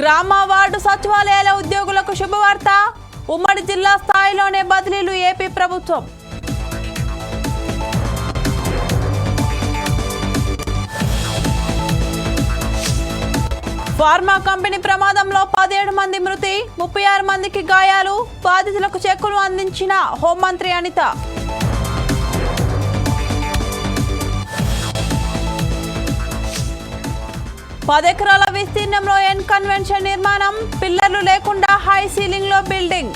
గ్రామ వార్డు సచివాలయాల ఉద్యోగులకు శుభవార్త. ఉమ్మడి జిల్లా స్థాయిలోనే బదిలీలు ఏపీ ప్రభుత్వం. ఫార్మా కంపెనీ ప్రమాదంలో పదిహేడు మంది మృతి ముప్పై ఆరు మందికి గాయాలు బాధితులకు చెక్కులు అందించిన హోంమంత్రి అనిత. పదెకరాల విస్తీర్ణంలో ఎన్ కన్వెన్షన్ నిర్మాణం పిల్లర్లు లేకుండా హై సీలింగ్లో బిల్డింగ్.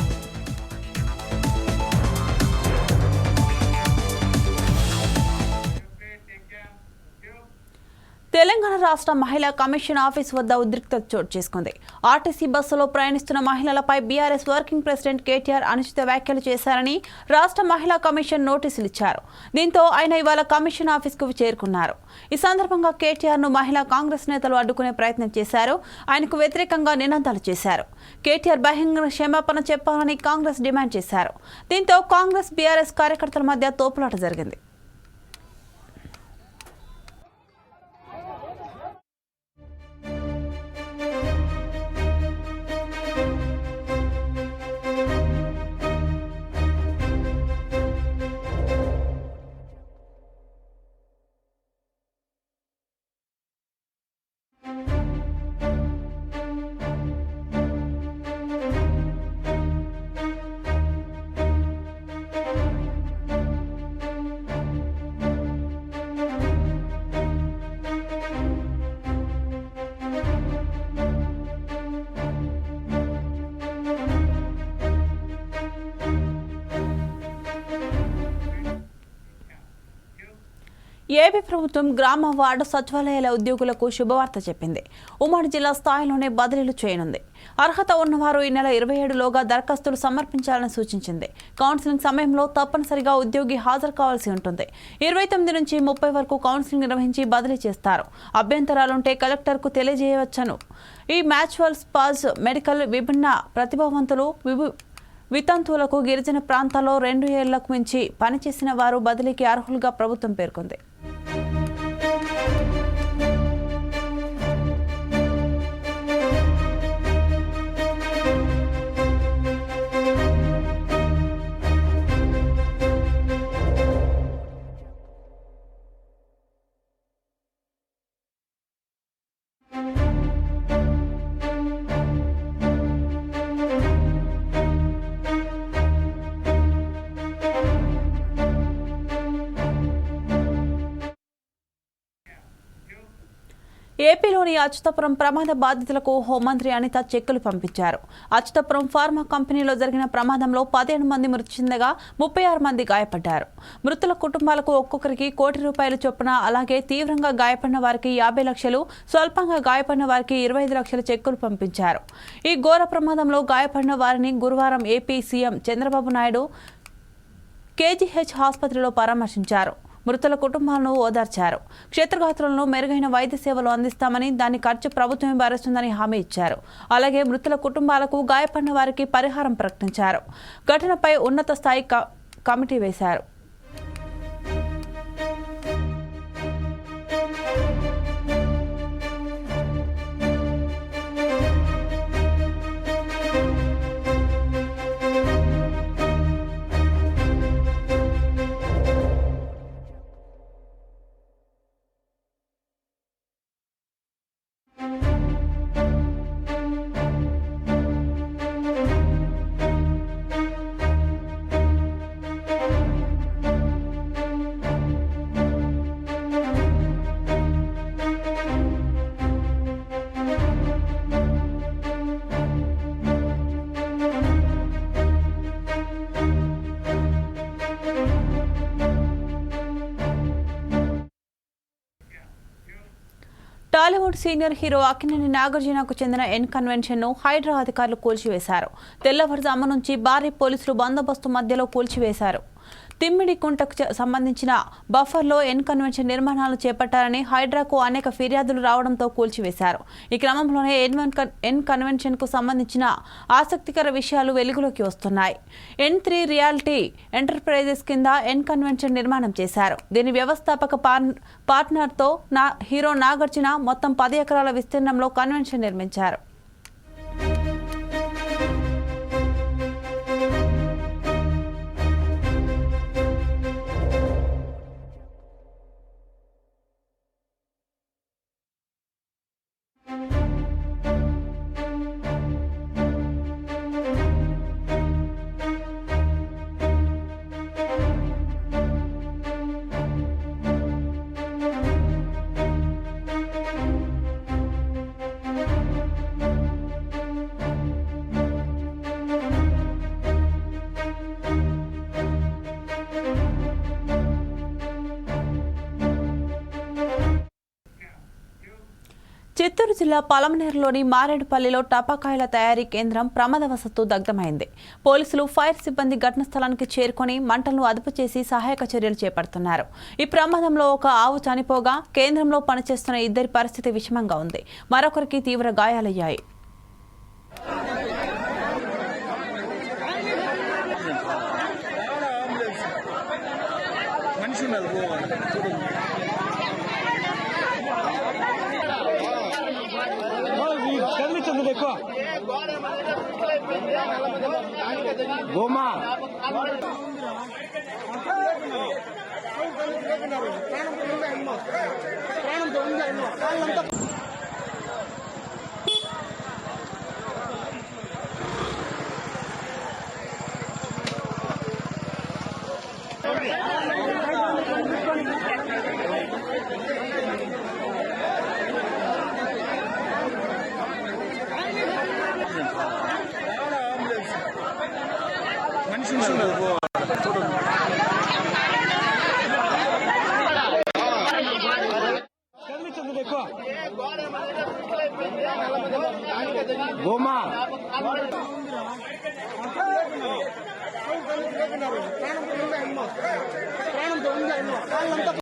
తెలంగాణ రాష్ట్ర మహిళా కమిషన్ ఆఫీస్ వద్ద ఉద్రిక్తత చోటు చేసుకుంది. ఆర్టీసీ బస్సులో ప్రయాణిస్తున్న మహిళలపై బీఆర్ఎస్ వర్కింగ్ ప్రెసిడెంట్ కేటీఆర్ అనుచిత వ్యాఖ్యలు చేశారని రాష్ట్ర మహిళా కమిషన్ నోటీసులు ఇచ్చారు. దీంతో ఆయన ఇవాళ కమిషన్ ఆఫీస్కు చేరుకున్నారు. ఈ సందర్భంగా కేటీఆర్ను మహిళా కాంగ్రెస్ నేతలు అడ్డుకునే ప్రయత్నం చేశారు. ఆయనకు వ్యతిరేకంగా నినాదాలు చేశారు. కేటీఆర్ బహిరంగ క్షమాపణ చెప్పాలని కాంగ్రెస్ డిమాండ్ చేశారు. దీంతో కాంగ్రెస్ బీఆర్ఎస్ కార్యకర్తల మధ్య తోపులాట జరిగింది. ఏపీ ప్రభుత్వం గ్రామ వార్డు సచివాలయాల ఉద్యోగులకు శుభవార్త చెప్పింది. ఉమ్మడి జిల్లా స్థాయిలోనే బదిలీలు చేయనుంది. అర్హత ఉన్నవారు ఈ నెల ఇరవై ఏడులోగా దరఖాస్తులు సమర్పించాలని సూచించింది. కౌన్సిలింగ్ సమయంలో తప్పనిసరిగా ఉద్యోగి హాజరు కావాల్సి ఉంటుంది. ఇరవై తొమ్మిది నుంచి ముప్పై వరకు కౌన్సిలింగ్ నిర్వహించి బదిలీ చేస్తారు. అభ్యంతరాలుంటే కలెక్టర్కు తెలియజేయవచ్చను. ఈ మ్యాచువల్ స్పాజ్ మెడికల్ విభిన్న ప్రతిభావంతులు విభు వితంతువులకు గిరిజన ప్రాంతాల్లో రెండు ఏళ్ళకు మించి పనిచేసిన వారు బదిలీకి అర్హులుగా ప్రభుత్వం పేర్కొంది. ఢిల్లీలోని అచ్యుతపురం ప్రమాద బాధితులకు హోంమంత్రి అనిత చెక్కులు పంపించారు. అచ్యుతపురం ఫార్మా కంపెనీలో జరిగిన ప్రమాదంలో పదిహేను మంది మృతి చెందగా ముప్పై ఆరు మంది గాయపడ్డారు. మృతుల కుటుంబాలకు ఒక్కొక్కరికి కోటి రూపాయలు చొప్పున అలాగే తీవ్రంగా గాయపడిన వారికి యాభై లక్షలు స్వల్పంగా గాయపడిన వారికి ఇరవై ఐదు లక్షల చెక్కులు పంపించారు. ఈ ఘోర ప్రమాదంలో గాయపడిన వారిని గురువారం AP CM Chandrababu Naidu KGH ఆసుపత్రిలో పరామర్శించారు. మృతుల కుటుంబాలను ఓదార్చారు. క్షేత్రగాత్రులను మెరుగైన వైద్య సేవలు అందిస్తామని దాని ఖర్చు ప్రభుత్వమే భరిస్తుందని హామీ ఇచ్చారు. అలాగే మృతుల కుటుంబాలకు గాయపడిన వారికి పరిహారం ప్రకటించారు. ఘటనపై ఉన్నత స్థాయి క- కమిటీ వేశారు. టాలీవుడ్ సీనియర్ హీరో అక్కినేని నాగార్జునకు చెందిన ఎన్ కన్వెన్షన్ను హైడ్రా అధికారులు కూల్చివేశారు. తెల్లవారుజాము నుంచి భారీ పోలీసులు బందోబస్తు మధ్యలో కూల్చివేశారు. తిమ్మిడి కుంటకు సంబంధించిన బఫర్లో ఎన్ కన్వెన్షన్ నిర్మాణాలు చేపట్టారని హైడ్రాకు అనేక ఫిర్యాదులు రావడంతో కూల్చివేశారు. ఈ క్రమంలోనే ఎన్ వన్ ఎన్ కన్వెన్షన్కు సంబంధించిన ఆసక్తికర విషయాలు వెలుగులోకి వస్తున్నాయి. ఎన్ త్రీ రియాలిటీ ఎంటర్ప్రైజెస్ కింద ఎన్ కన్వెన్షన్ నిర్మాణం చేశారు. దీని వ్యవస్థాపక పార్- పార్ట్నర్తో నా హీరో నాగార్జున మొత్తం పది ఎకరాల విస్తీర్ణంలో కన్వెన్షన్ నిర్మించారు. చిత్తూరు జిల్లా పలమనేరులోని మారేడుపల్లిలో టపాకాయల తయారీ కేంద్రం ప్రమాదవశత్తు దగ్ధమైంది. పోలీసులు ఫైర్ సిబ్బంది ఘటన స్థలానికి చేరుకొని మంటలను అదుపు చేసి సహాయక చర్యలు చేపడుతున్నారు. ఈ ప్రమాదంలో ఒక ఆవు చనిపోగా కేంద్రంలో పనిచేస్తున్న ఇద్దరి పరిస్థితి విషమంగా ఉంది. మరొకరికి తీవ్ర గాయాలయ్యాయి. గోమా మనిషి ఎక్కువ గోమా మనిషి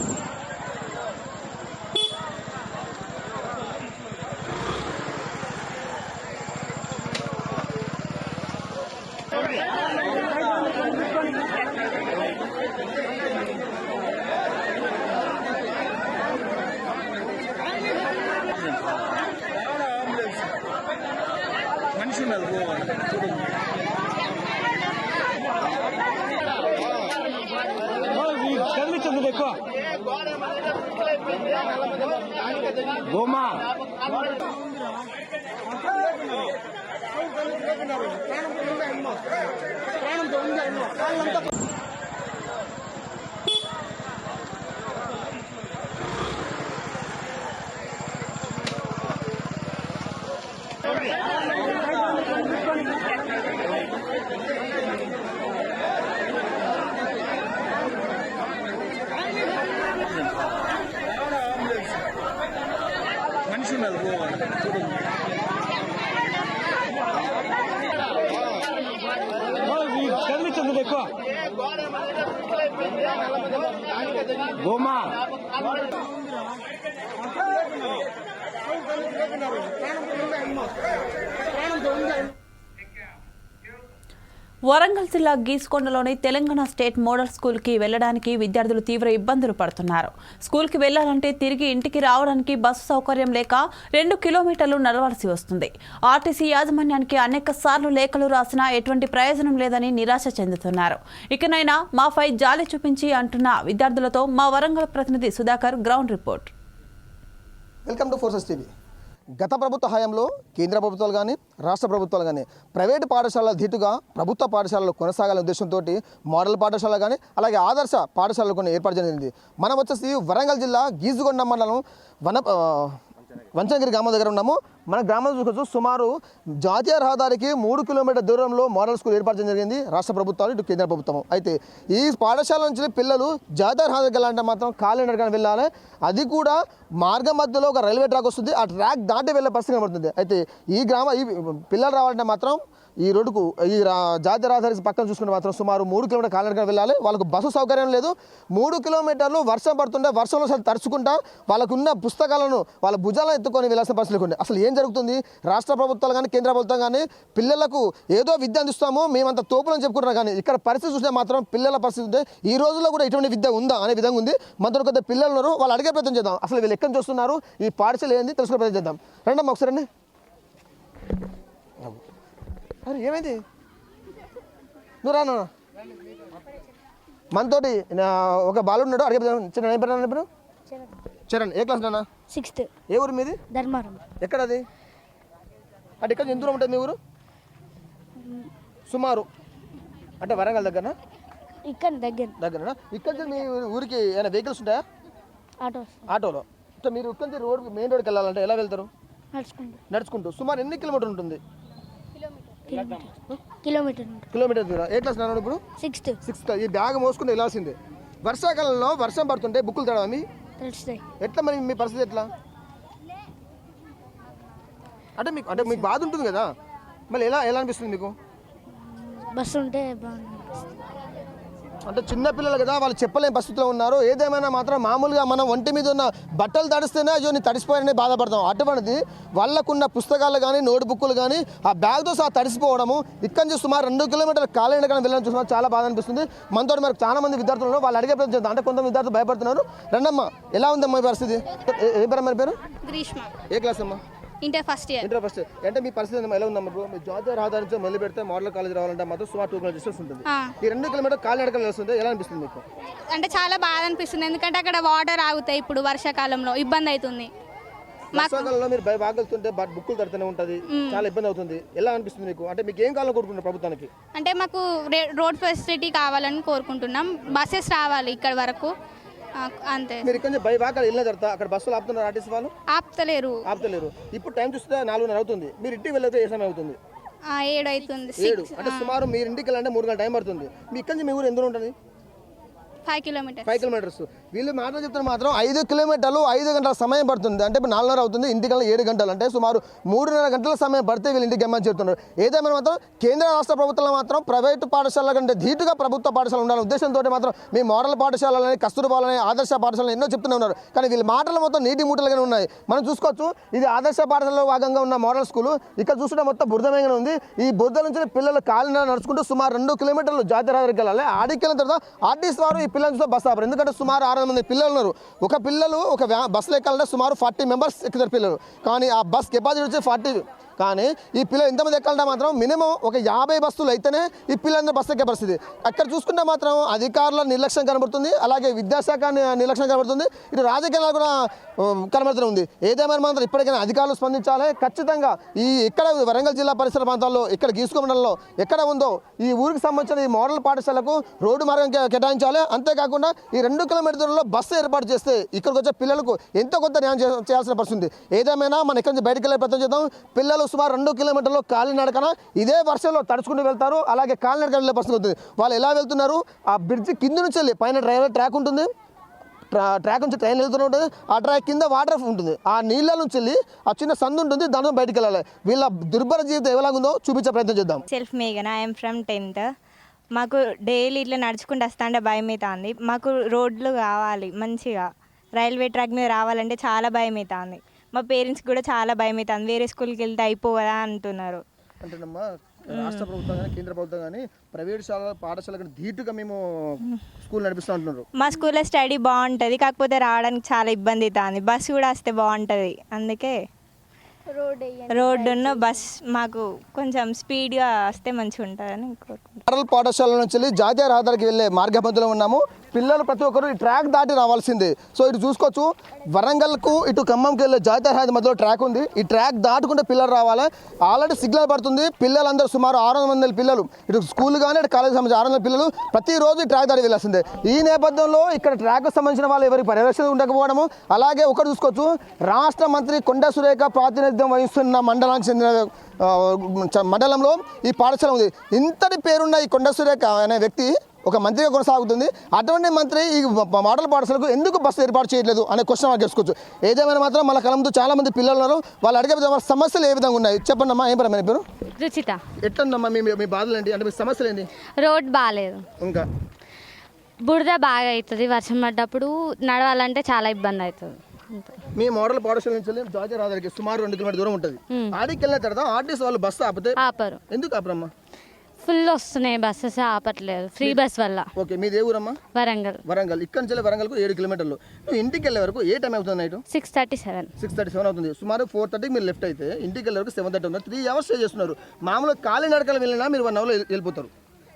కదిలించండి ఎక్కువ గోమా మనిషి ఉన్నది పోవాలి చూడు కదిలించండి ఎక్కువ గోమా వరంగల్ జిల్లా గీసుకొండలోని తెలంగాణ స్టేట్ మోడల్ స్కూల్కి వెళ్ళడానికి విద్యార్థులు తీవ్ర ఇబ్బందులు పడుతున్నారు. స్కూల్కి వెళ్ళాలంటే తిరిగి ఇంటికి రావడానికి బస్సు సౌకర్యం లేక రెండు కిలోమీటర్లు నడవాల్సి వస్తుంది. ఆర్టీసీ యాజమాన్యానికి అనేక సార్లు లేఖలు రాసినా ఎటువంటి ప్రయోజనం లేదని నిరాశ చెందుతున్నారు. ఇకనైనా మాపై జాలి చూపించి అంటున్న విద్యార్థులతో మా వరంగల్ ప్రతినిధి Sudhakar ground report. Welcome to four sides TV. గత ప్రభుత్వ హయాంలో కేంద్ర ప్రభుత్వాలు కానీ రాష్ట్ర ప్రభుత్వాలు కానీ ప్రైవేటు పాఠశాలల ధీటుగా ప్రభుత్వ పాఠశాలలు కొనసాగాలనే ఉద్దేశంతో మోడల్ పాఠశాల కానీ అలాగే ఆదర్శ పాఠశాలలు కొన్ని ఏర్పాటు జరిగింది. మనం వచ్చేసి వరంగల్ జిల్లా గీజుగొండ మండలం వన వంచంగిరి గ్రామం దగ్గర ఉన్నాము. మన గ్రామం చూసుకోవచ్చు సుమారు జాతీయ రహదారికి మూడు కిలోమీటర్ దూరంలో మోడల్ స్కూల్ ఏర్పాటు చేయడం జరిగింది. రాష్ట్ర ప్రభుత్వాలు ఇటు కేంద్ర ప్రభుత్వం అయితే ఈ పాఠశాల నుంచి పిల్లలు జాతీయ రహదారికి వెళ్ళాలంటే మాత్రం కాలినడకన వెళ్ళాలి. అది కూడా మార్గం మధ్యలో ఒక రైల్వే ట్రాక్ వస్తుంది. ఆ ట్రాక్ దాటి వెళ్ళే పరిస్థితి కనబడుతుంది. అయితే ఈ గ్రామ ఈ పిల్లలు రావాలంటే మాత్రం ఈ రోడ్డుకు ఈ రా- జాతీయ రహదారి పక్కన చూసుకుంటే మాత్రం సుమారు మూడు కిలోమీటర్ కాలినడకన వెళ్ళాలి. వాళ్ళకు బస్సు సౌకర్యం లేదు. మూడు కిలోమీటర్లు వర్షం పడుతుంటే వర్షంలో అసలు తడుచుకుంటా వాళ్ళకున్న పుస్తకాలను వాళ్ళ భుజాలను ఎత్తుకొని వెళ్ళాల్సిన పరిస్థితులు ఉండే అసలు ఏం జరుగుతుంది. రాష్ట్ర ప్రభుత్వాలు కానీ కేంద్ర ప్రభుత్వం కానీ పిల్లలకు ఏదో విద్య అందిస్తాము మేమంత తోపులని చెప్పుకుంటున్నాం. కానీ ఇక్కడ పరిస్థితి చూస్తే మాత్రం పిల్లల పరిస్థితి ఉంటే ఈ రోజుల్లో కూడా ఇటువంటి విద్య ఉందా అనే విధంగా ఉంది. మనతో కొద్ది పిల్లలు ఉన్నారు వాళ్ళు అడిగే ప్రయత్నం చేద్దాం. అసలు వీళ్ళు ఎక్కడి చూస్తున్నారు ఈ పాఠశాల ఏంది? తెలుసుకునే ప్రయత్నం చేద్దాం. రండమ్మా ఒకసారి రండి. అరే ఏమైంది? నువ్వు రాను మనతోటి ఒక బాలున్నాడు అడిగే చిన్న ఏం పేరు పేరు? చరణ్ ఏ క్లాస్ నాన్న? సిక్స్త్ ఏ ఊరు మీది? ధర్మారం. ఎక్కడది? అంటే ఇక్కడ ఎంత దూరం ఉంటుంది మీ ఊరు? సుమారు. అంటే వరంగల్ దగ్గర ఇక్కడ దగ్గర. ఇక్కడ మీ ఊరికి ఏమైనా వెహికల్స్ ఉంటాయా? ఆటో ఆటోలో. సో మీరు ఇక్కడ రోడ్ మెయిన్ రోడ్కి వెళ్ళాలంటే ఎలా వెళ్తారు? నడుచుకుంటూ. నడుచుకుంటూ. సుమారు ఎన్ని కిలోమీటర్ ఉంటుంది? కిలోమీటర్. కిలోమీటర్. దూరం. ఏ క్లాస్ నాన్న ఇప్పుడు? సిక్స్త్ సిక్స్ ఈ బ్యాగ్ మోసుకుని వెళ్ళాల్సిందే. వర్షాకాలంలో వర్షం పడుతుంటే బుక్కులు తడవా తెలుస్తాయి. ఎట్లా మరి మీ పరిస్థితి ఎట్లా? అంటే మీకు అంటే మీకు బాధ ఉంటుంది కదా? మళ్ళీ ఎలా ఎలా అనిపిస్తుంది మీకు? బస్సు ఉంటే బాగుంది అంటే చిన్న పిల్లలు కదా వాళ్ళు చెప్పలేని పరిస్థితిలో ఉన్నారు. ఏదేమైనా మాత్రం మామూలుగా మనం ఒంటి మీద ఉన్న బట్టలు తడిస్తేనే అయ్యో నేను తడిసిపోయానని బాధపడతాం. అటువంటిది వాళ్ళకున్న పుస్తకాలు కానీ నోట్ బుక్కులు కానీ ఆ బ్యాగ్తో సహా తడిసిపోవడము ఇక్కడి నుంచి సుమారు రెండు కిలోమీటర్ల కాలేజీ కానీ వెళ్ళడం చూసినా చాలా బాధ అనిపిస్తుంది. మనతో మరి చాలా మంది విద్యార్థులు వాళ్ళు అడిగే ప్రయత్నం చేద్దాం. అంటే కొంతమంది విద్యార్థులు భయపడుతున్నారు. రండమ్మా ఎలా ఉందమ్మా ఈ పరిస్థితి? ఏ- పేరు పేరు? గ్రీష్మ. ఏ క్లాస్ అమ్మా? Inter first year. Inter first అంటే మీ పరిస్థితి? ఎలా ఉందమ్మా ఇప్పుడు? మీ జాతీయ రహదారి నుంచి మొదలు పెడితే మోడల్ కాలేజ్ రావాలంటే మాత్రం సుమారు టూ కిలోమీటర్ డిస్టెన్స్ ఉంటుంది. ఈ రెండు కిలోమీటర్ కాలి నడకలు వస్తుంది ఎలా అనిపిస్తుంది మీకు? అంటే చాలా బాధ అనిపిస్తుంది. ఎందుకంటే అక్కడ వాటర్ ఆగుతాయి ఇప్పుడు వర్షాకాలంలో. ఇబ్బంది అవుతుంది. వర్షాకాలంలో మీరు బాగలుతుంటే బుక్కులు తడుతూనే ఉంటుంది. చాలా ఇబ్బంది అవుతుంది. ఎలా అనిపిస్తుంది మీకు? అంటే మీకు ఏం కావాలని కోరుకుంటున్నారు ప్రభుత్వానికి? అంటే మాకు రోడ్ ఫెసిలిటీ కావాలని కోరుకుంటున్నాం. బస్సెస్ రావాలి ఇక్కడ వరకు. అంతే. మీరు ఇక్కడ నుంచి బై బాగా వెళ్ళిన తర్వాత అక్కడ బస్సులు ఆపుతున్నారు ఆర్టీసీ వాళ్ళు? ఆపుతలేరు. ఆపుతలేరు. ఇప్పుడు టైం చూస్తే నాలుగున్నర అవుతుంది. మీరు ఇంటికి వెళ్ళితే ఏ సమయం అవుతుంది? ఆ, ఏడు అవుతుంది ఏడు. సిక్స్ అంటే సుమారు మీరు ఇంటికి వెళ్ళాలంటే మూడు గంటల టైం పడుతుంది. మీ ఇక్కడ నుంచి మీ ఊరు ఎందులో ఉంటుంది? Five kilometres. Five kilometres. వీళ్ళు మాటలు చెప్తున్న మాత్రం ఐదు కిలోమీటర్లు ఐదు గంటల సమయం పడుతుంది. అంటే ఇప్పుడు నాలుగున్నర అవుతుంది ఇంటికల్లా ఏడు గంటలు. అంటే సుమారు మూడున్నర గంటల సమయం పడితే వీళ్ళు ఇంటికి గమ్మని చెప్తున్నారు. ఏదేమైనా మాత్రం కేంద్ర రాష్ట్ర ప్రభుత్వంలో మాత్రం ప్రైవేటు పాఠశాలల కంటే ధీటుగా ప్రభుత్వ పాఠశాల ఉండాలనే ఉద్దేశంతో మాత్రం మీ మోడల్ పాఠశాలని కస్తూర్బాలని ఆదర్శ పాఠశాలని ఎన్నో చెప్తూనే ఉన్నారు. కానీ వీళ్ళ మాటలు మొత్తం నీటి మూటలుగానే ఉన్నాయి. మనం చూసుకోవచ్చు ఇది ఆదర్శ పాఠశాలలో భాగంగా ఉన్న మోడల్ స్కూల్. ఇక్కడ చూస్తుంటే మొత్తం బురదమయంగా ఉంది. ఈ బురద నుంచి పిల్లలు కాలిన నడుచుకుంటూ సుమారు రెండు కిలోమీటర్లు జాతీయ రహదారికి వెళ్ళాలి. ఆడికి వెళ్ళిన తర్వాత ఆర్టీసీ వారు ఈ పిల్లలతో చూస్తే బస్ ఆపరు. ఎందుకంటే సుమారు ఆరు మంది పిల్లలు ఉన్నారు. ఒక పిల్లలు ఒక బస్సులో ఎక్కాలంటే సుమారు ఫార్టీ మెంబర్స్ ఎక్కుతారు పిల్లలు. కానీ ఆ బస్ కెపాసిటీ వచ్చి ఫార్టీ కానీ ఈ పిల్లలు ఎంతమంది ఎక్కాలంటే మాత్రం మినిమం ఒక యాభై బస్సులు అయితేనే ఈ పిల్లలందరూ బస్సు ఎక్కే పరిస్థితి. అక్కడ చూసుకుంటే మాత్రం అధికారుల నిర్లక్ష్యం కనబడుతుంది అలాగే విద్యాశాఖ నిర్లక్ష్యం కనబడుతుంది. ఇటు రాజకీయాలు కూడా కనబడుతూనే ఉంది. ఏదేమైనా మాత్రం ఇప్పటికైనా అధికారులు స్పందించాలి. ఖచ్చితంగా ఈ ఇక్కడ వరంగల్ జిల్లా పరిసర ప్రాంతాల్లో ఇక్కడ గీసుకోమండలంలో ఎక్కడ ఉందో ఈ ఊరికి సంబంధించిన ఈ మోడల్ పాఠశాలకు రోడ్డు మార్గం కేటాయించాలి. అంతేకాకుండా ఈ రెండు కిలోమీటర్ దూరంలో బస్సు ఏర్పాటు చేస్తే ఇక్కడికి వచ్చే పిల్లలకు ఎంతో కొంత న్యాయం చేయాల్సిన పరిస్థితి ఏదేమైనా మన ఇక్కడి నుంచి బయటకు వెళ్ళే ప్రయత్నం చేద్దాం. పిల్లలు సుమారు రెండు కిలోమీటర్లు కాలినడకన ఇదే వర్షంలో తడుచుకుంటూ వెళ్తారు. అలాగే కాలినడక వెళ్ళే పరిస్థితి ఉంటుంది. వాళ్ళు ఎలా వెళ్తున్నారు? ఆ బ్రిడ్జ్ కింద నుంచి వెళ్ళి పైన డ్రైవర్ ట్రాక్ ఉంటుంది. ట్రా ట్రాక్ నుంచి ట్రైన్ వెళ్తూనే ఉంటుంది. ఆ ట్రాక్ కింద వాటర్ ఉంటుంది. ఆ నీళ్ళ నుంచి వెళ్ళి ఆ చిన్న సందు ఉంటుంది. దాని బయటికి వెళ్ళాలి. వీళ్ళ దుర్భర జీవితం ఎలాగుందో చూపించే ప్రయత్నం చేద్దాం. సెల్ఫ్ మేఘన ఐఎమ్ ఫ్రమ్ టెన్త్ మాకు డైలీ ఇట్లా నడుచుకుంటూ వస్తాంటే భయం అవుతుంది మాకు రోడ్లు కావాలి మంచిగా. రైల్వే ట్రాక్ మీద రావాలంటే చాలా భయం అవుతుంది మా పేరెంట్స్ కూడా చాలా భయం అవుతుంది వేరే స్కూల్కి వెళ్తే అయిపోదా అంటున్నారు. అంటేనమ్మా రాష్ట్ర ప్రభుత్వం కానీ కేంద్ర ప్రభుత్వం కానీ ప్రైవేట్ శాల పాఠశాల కానీ ధీటుగా మేము స్కూల్ నడిపిస్తూ ఉంటున్నారు మా స్కూల్లో స్టడీ బాగుంటుంది కాకపోతే రావడానికి చాలా ఇబ్బంది అవుతుంది. బస్సు కూడా వస్తే బాగుంటుంది. అందుకే రోడ్ రోడ్డున్న బస్ మాకు కొంచెం స్పీడ్గా వస్తే మంచిగా ఉంటుందని కోరుకుంటున్నాను పాఠశాల నుంచి జాతీయ రహదారికి వెళ్ళే మార్గ మధ్యలో ఉన్నాము. పిల్లలు ప్రతి ఒక్కరు ఈ ట్రాక్ దాటి రావాల్సిందే. సో ఇటు చూసుకోవచ్చు వరంగల్కు ఇటు ఖమ్మంకి వెళ్ళే జాతీయ రహదారి మధ్యలో ట్రాక్ ఉంది. ఈ ట్రాక్ దాటుకుంటే పిల్లలు రావాలి. ఆల్రెడీ సిగ్నల్ పడుతుంది. పిల్లలందరూ సుమారు ఆరు వందల పిల్లలు. ఇటు స్కూల్ కానీ ఇటు కాలేజ్ సంబంధించి ఆరు వందల పిల్లలు ప్రతిరోజు ఈ ట్రాక్ దాటి వెళ్ళాల్సిందే. ఈ నేపథ్యంలో ఇక్కడ ట్రాక్ సంబంధించిన వాళ్ళు ఎవరికి పరిరక్షణ ఉండకపోవడము అలాగే ఒకటి చూసుకోవచ్చు. రాష్ట్ర మంత్రి కొండ సురేఖ ప్రాతినిధ్యం వహిస్తున్న మండలానికి చెందిన మండలంలో ఈ పాఠశాల ఉంది. ఇంతటి పేరున్న ఈ కొండ సురేఖ అనే వ్యక్తి ఒక మంత్రిగా కొనసాగుతుంది. అటువంటి మంత్రి ఈ మోడల్ పాఠశాలకు ఎందుకు బస్సు ఏర్పాటు చేయట్లేదు అనే క్వశ్చన్ మాకు తెలుసుకోవచ్చు ఏదేమైనా మాత్రం మన కలంతో చాలా మంది పిల్లలు ఉన్నారు. వాళ్ళు అడిగే విధంగా సమస్యలు ఏ విధంగా ఉన్నాయి? చెప్పండి అమ్మా ఏం పరమైన పేరు? రుచిత. ఎట్లమ్మా మీ మీ బాధలు ఏంటి అంటే మీ సమస్యలు ఏంటి రోడ్ బాగాలేదు ఇంకా? బురద బాగా అవుతుంది వర్షం పడ్డప్పుడు. నడవాలంటే చాలా ఇబ్బంది అవుతుంది. మీ మోడల్ పాఠశాల నుంచి వెళ్ళి జాతీయ రహదారికి సుమారు రెండు కిలోమీటర్ దూరం ఉంటుంది. ఆడికి వెళ్ళిన తర్వాత ఆర్టీసీ వాళ్ళు బస్సు ఆపితే ఆపరు. ఎందుకు ఆపరమ్మా? ఫుల్ వస్తున్నాయి బస్సెస్ ఆపట్లేదు. ఫ్రీ బస్ వల్ల. ఓకే మీది ఏ ఊరమ్మా? వరంగల్. వరంగల్. ఇక్కడ నుంచి వరంగల్కు ఏడు కిలోమీటర్లు. నువ్వు ఇంటికి వెళ్ళే వరకు ఏ టైం అవుతుంది night six thirty seven six thirty seven అవుతుంది. సుమారు ఫోర్ థర్టీకి మీరు లెఫ్ట్ అయితే ఇంటికి వెళ్ళే వరకు సెవెన్ థర్టీ ఉన్నారు త్రీ అవర్స్ స్టే చేస్తున్నారు. మామూలుగా ఖాళీ నడకలు వెళ్ళినా మీరు వన్ అవర్లో వెళ్ళిపోతారు.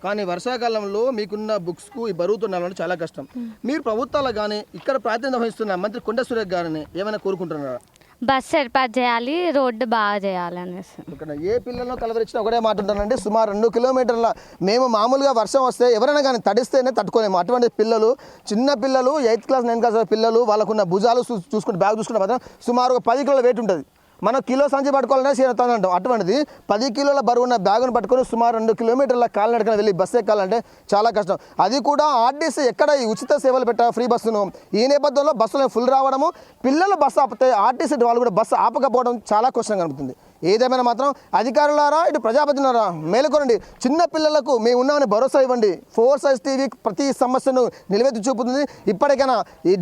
కానీ వర్షాకాలంలో మీకున్న బుక్స్కు ఈ బరువుతో నడవడం చాలా కష్టం. మీరు ప్రభుత్వాలు కానీ ఇక్కడ ప్రాతినిధ్యం వహిస్తున్న మంత్రి కొండ సురేఖ్ గారిని ఏమైనా కోరుకుంటున్నారా? బస్ ఏర్పాటు చేయాలి రోడ్డు బాగా చేయాలి అనేసి. ఇక్కడ ఏ పిల్లలను కలవరించినా ఒకటే మాట ఉంటానండి సుమారు రెండు కిలోమీటర్ల మేము మామూలుగా వర్షం వస్తే ఎవరైనా కానీ తడిస్తేనే తట్టుకోలేము. అటువంటి పిల్లలు చిన్న పిల్లలు ఎయిత్ క్లాస్ నైన్త్ క్లాస్ పిల్లలు వాళ్ళకున్న భుజాలు చూ- చూసుకుంటే బ్యాగ్ చూసుకుంటే మాత్రం సుమారు ఒక పది కిలోల వెయిట్ ఉంటుంది. మనం కిలో సంచి పట్టుకోవాలనే చేరుతాను అంటాం. అటువంటిది పది కిలోల బరువు ఉన్న బ్యాగును పట్టుకొని సుమారు రెండు కిలోమీటర్ల కాలినడకన వెళ్ళి బస్సు ఎక్కాలంటే చాలా కష్టం. అది కూడా ఆర్టీసీ ఎక్కడ ఈ ఉచిత సేవలు పెట్టా ఫ్రీ బస్సును? ఈ నేపథ్యంలో బస్సులు ఫుల్ రావడము పిల్లలు బస్సు ఆపితే ఆర్టీసీ వాళ్ళు కూడా బస్సు ఆపకపోవడం చాలా కష్టంగా కనుపుతుంది ఏదేమైనా మాత్రం అధికారులారా ఇటు ప్రజాపతినారా మేలుకొనండి చిన్న పిల్లలకు మేము ఉన్నామని భరోసా ఇవ్వండి. ఫోర్ సైజ్ టీవీ ప్రతి సమస్యను నిలవెత్తి చూపుతుంది. ఇప్పటికైనా ఈ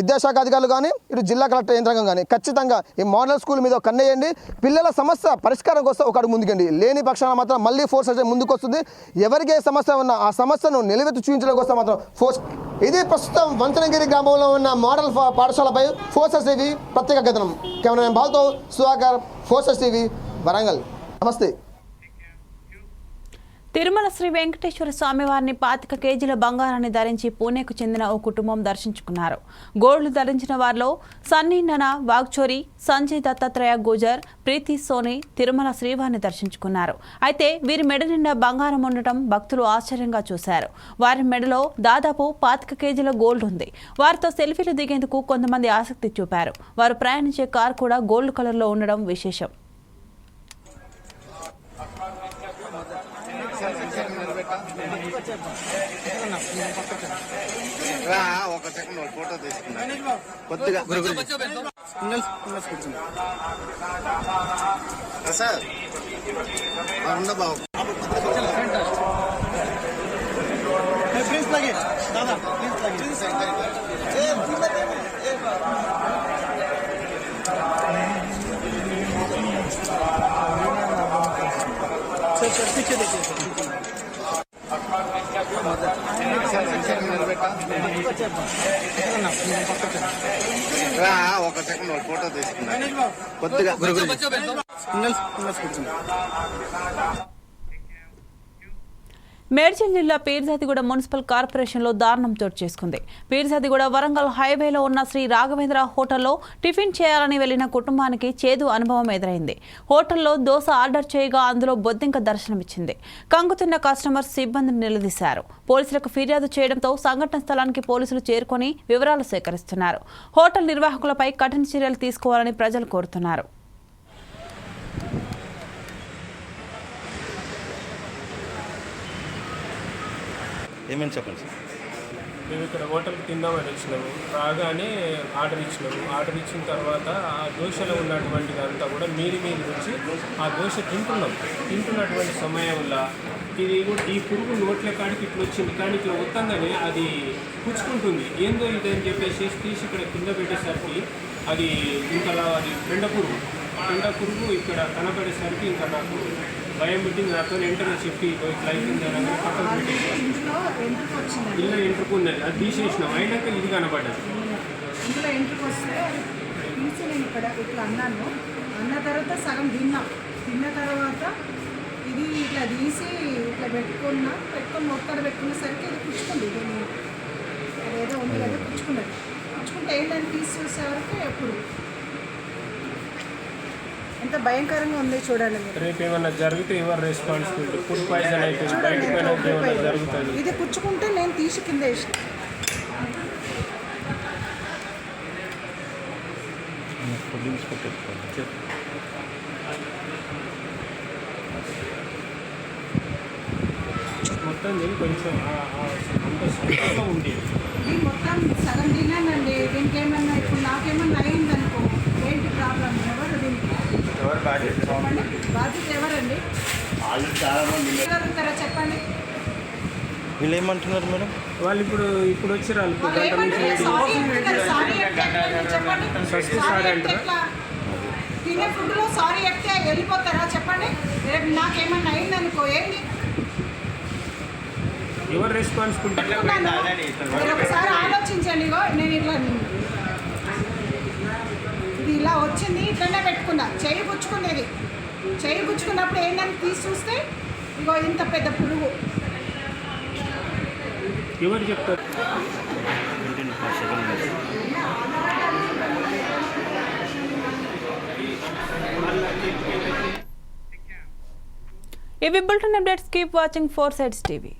విద్యాశాఖ అధికారులు కానీ ఇటు జిల్లా కలెక్టర్ యంత్రాంగం కానీ ఖచ్చితంగా ఈ మోడల్ స్కూల్ మీద కన్నేయండి పిల్లల సమస్య పరిష్కారం కోసం ఒక అడుగు ముందుకండి లేని పక్షాన మాత్రం మళ్ళీ ఫోర్స్ అయితే ముందుకు వస్తుంది ఎవరికి ఏ సమస్య ఉన్నా ఆ సమస్యను నిలవెత్తి చూపించడం కోసం మాత్రం ఫోర్స్ ఇది ప్రస్తుతం వంచనగిరి గ్రామంలో ఉన్న మోడల్ పాఠశాలపై ఫోర్సెస్ టీవీ ప్రత్యేక కథనం కెమెరామెన్ బాల్తో సుధాకర్ ఫోర్సెస్ టీవీ వరంగల్. నమస్తే. తిరుమల శ్రీ వెంకటేశ్వర స్వామి వారిని పాతిక కేజీల బంగారాన్ని ధరించి పూణేకు చెందిన ఓ కుటుంబం దర్శించుకున్నారు. గోల్డ్ ధరించిన వారిలో సన్నీ నన వాగ్చోరి సంజయ్ దత్తాత్రేయ గుజర్ ప్రీతి సోని తిరుమల శ్రీవారిని దర్శించుకున్నారు. అయితే వీరి మెడ నిండా బంగారం ఉండటం భక్తులు ఆశ్చర్యంగా చూశారు. వారి మెడలో దాదాపు పాతిక కేజీల గోల్డ్ ఉంది. వారితో సెల్ఫీలు దిగేందుకు కొంతమంది ఆసక్తి చూపారు. వారు ప్రయాణించే కార్ కూడా గోల్డ్ కలర్లో ఉండడం విశేషం. ఒక సెకండ్ ఫోటో తీసుకున్నా కొద్దిగా సార్ ఉండ బాబు రా, కొద్దిగా మేడ్చల్ జిల్లా పేర్జాతిగూడ మున్సిపల్ కార్పొరేషన్లో దారుణం చోటు చేసుకుంది. పేర్జాతిగూడ వరంగల్ హైవేలో ఉన్న శ్రీ రాఘవేంద్ర హోటల్లో టిఫిన్ చేయాలని వెళ్ళిన కుటుంబానికి చేదు అనుభవం ఎదురైంది. హోటల్లో దోశ ఆర్డర్ చేయగా అందులో బొద్దింక దర్శనమిచ్చింది. కంగుతున్న కస్టమర్ సిబ్బందిని నిలదీశారు. పోలీసులకు ఫిర్యాదు చేయడంతో సంఘటన స్థలానికి పోలీసులు చేరుకొని వివరాలు సేకరిస్తున్నారు. హోటల్ నిర్వాహకులపై కఠిన చర్యలు తీసుకోవాలని ప్రజలు కోరుతున్నారు. ఏమని చెప్పండి సార్? మేము ఇక్కడ హోటల్కి తిందామని వచ్చినాము రాగానే ఆర్డర్ ఇచ్చినాము. ఆర్డర్ ఇచ్చిన తర్వాత ఆ దోశలో ఉన్నటువంటి అంతా కూడా మీరు మీరు వచ్చి ఆ దోశ తింటున్నాం. తింటున్నటువంటి సమయంలో ఇది ఈ పురుగు నోట్ల కాడికి ఇట్లా వచ్చింది. కానీ ఇట్లా వత్తంగానే అది పుచ్చుకుంటుంది. ఏందో ఇదని చెప్పేసి తీసి ఇక్కడ కింద పెట్టేసరికి అది ఇంకలా అది పెండ పురుగు. పెండ పురుగు ఇక్కడ కనబడేసరికి ఇంకా నాకు భయం పెట్టింది నాతో వెంటనే చెప్పి ఇట్లా అయిపోయింది పక్కన పెట్టేసాను ఇల్లు ఎంట్రుకున్నది అది తీసేసినాం. అయినాక ఇది కనబడ్డది. ఇందులో ఎంట్రీకి వస్తే తీసి నేను ఇక్కడ ఇట్లా అన్నాను. అన్న తర్వాత సగం తిన్నా తిన్న తర్వాత ఇది ఇట్లా తీసి ఇట్లా పెట్టుకున్నా పెట్టుకొని మొత్తం పెట్టుకునేసరికి ఇది పుచ్చుకుంది. దీన్ని అదేదో ఉంది కదా పుచ్చుకున్నది పుచ్చుకుంటే ఏంటని తీసి చూసేవరకు ఎప్పుడు? ఎంత భయంకరంగా ఉంది చూడండి మీరు. రేపు ఏమన్నా జరిగితే ఎవరు రెస్పాన్సిబిలిటీ ఫుడ్ పాయిజన్ అయిపోయింది? జరుగుతుంది? ఇది పుచ్చుకుంటే నేను తీసి కింద వేసిన. మొత్తం కొంచెం అంత మొత్తం సగం తిన్నానండి. దీనికి ఏమన్నా ఇప్పుడు నాకేమన్నా అయింది అనుకో ఏంటి ప్రాబ్లం ఎవరు దీనికి చెప్పండి బాధ్యత ఎవరండి చెప్పండి వీళ్ళు ఏమంటున్నారు మేడం వాళ్ళు ఇప్పుడు ఇప్పుడు వచ్చి వాళ్ళు వాళ్ళు గంట నుంచి ఏమంటారు? వేడి సారీ. సారీ అంటే ఎట్లా? చెప్పండి ఫస్ట్ సారీ సారీ అంటే అంటారా? ఎట్లా? తినే ఫుడ్లో సారీ చెప్తే వెళ్ళిపోతారా చెప్పండి రేపు నాకేమన్నా అయిందనుకో ఏంటి ఎవరు రెస్పాన్సిబిలిటీ. మీరు ఒకసారి ఆలోచించండి ఇగో నేను ఇట్లా ఇలా వచ్చింది ఇట్లనే పెట్టుకున్నా. చెయ్యి గుచ్చుకునేది. చెయ్యి గుచ్చుకున్నప్పుడు ఏంటని తీసి చూస్తే ఇగో ఇంత పెద్ద పురుగు. ఎవరు చెప్తారు? ఇవి bulletin updates keep watching four sides TV